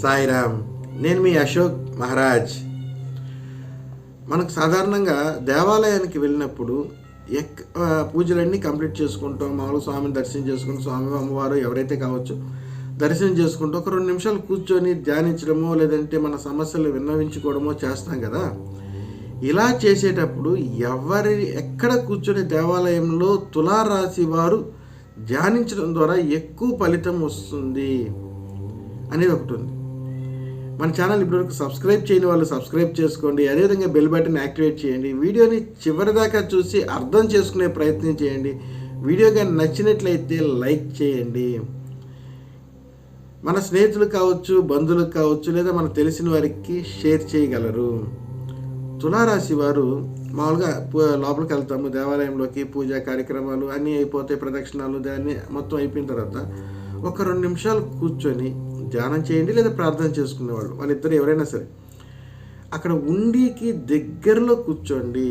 సాయిరామ్ నేను మీ అశోక్ మహారాజ్. మనకు సాధారణంగా దేవాలయానికి వెళ్ళినప్పుడు ఎక్ పూజలన్నీ కంప్లీట్ చేసుకుంటాం మామూలుగా స్వామిని దర్శనం చేసుకుంటాం స్వామి అమ్మవారు ఎవరైతే కావచ్చు దర్శనం చేసుకుంటూ ఒక రెండు నిమిషాలు కూర్చొని ధ్యానించడమో లేదంటే మన సమస్యలు విన్నవించుకోవడమో చేస్తాం కదా. ఇలా చేసేటప్పుడు ఎవరి ఎక్కడ కూర్చొని దేవాలయంలో తులారాశి వారు ధ్యానించడం ద్వారా ఎక్కువ ఫలితం వస్తుంది అనేది ఒకటి ఉంది. మన ఛానల్ ఇప్పటివరకు సబ్స్క్రైబ్ చేయని వాళ్ళు సబ్స్క్రైబ్ చేసుకోండి. అదేవిధంగా బెల్ బటన్ యాక్టివేట్ చేయండి. వీడియోని చివరిదాకా చూసి అర్థం చేసుకునే ప్రయత్నం చేయండి. వీడియో కానీ నచ్చినట్లయితే లైక్ చేయండి. మన స్నేహితులు కావచ్చు బంధువులు కావచ్చు లేదా మనకు తెలిసిన వారికి షేర్ చేయగలరు. తులారాశి వారు మామూలుగా లోపలికి వెళ్తాము దేవాలయంలోకి పూజా కార్యక్రమాలు అన్నీ అయిపోతాయి ప్రదక్షిణాలు దాన్ని మొత్తం అయిపోయిన తర్వాత ఒక రెండు నిమిషాలు కూర్చొని ధ్యానం చేయండి లేదా ప్రార్థన చేసుకునేవాళ్ళు. వాళ్ళిద్దరు ఎవరైనా సరే అక్కడ ఉండికి దగ్గరలో కూర్చోండి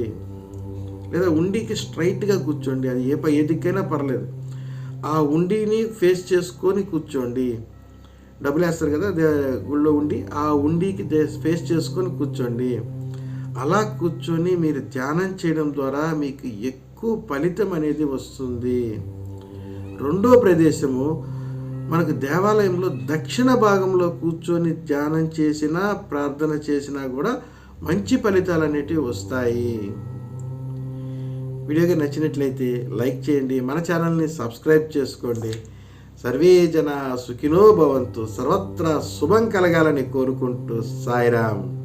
లేదా ఉండికి స్ట్రైట్గా కూర్చోండి. అది ఏ ఏ దిక్కైనా పర్లేదు. ఆ ఉండిని ఫేస్ చేసుకొని కూర్చోండి. డబ్బులు వేస్తారు కదా గుళ్ళో ఉండి ఆ ఉండికి ఫేస్ చేసుకొని కూర్చోండి. అలా కూర్చొని మీరు ధ్యానం చేయడం ద్వారా మీకు ఎక్కువ ఫలితం అనేది వస్తుంది. రెండో ప్రదేశము మనకు దేవాలయంలో దక్షిణ భాగంలో కూర్చొని ధ్యానం చేసినా ప్రార్థన చేసినా కూడా మంచి ఫలితాలు అనేటివి వస్తాయి. వీడియోగా నచ్చినట్లయితే లైక్ చేయండి మన ఛానల్ని సబ్స్క్రైబ్ చేసుకోండి. సర్వే జన సుఖినో భవంతు సర్వత్రా శుభం కలగాలని కోరుకుంటూ సాయిరామ్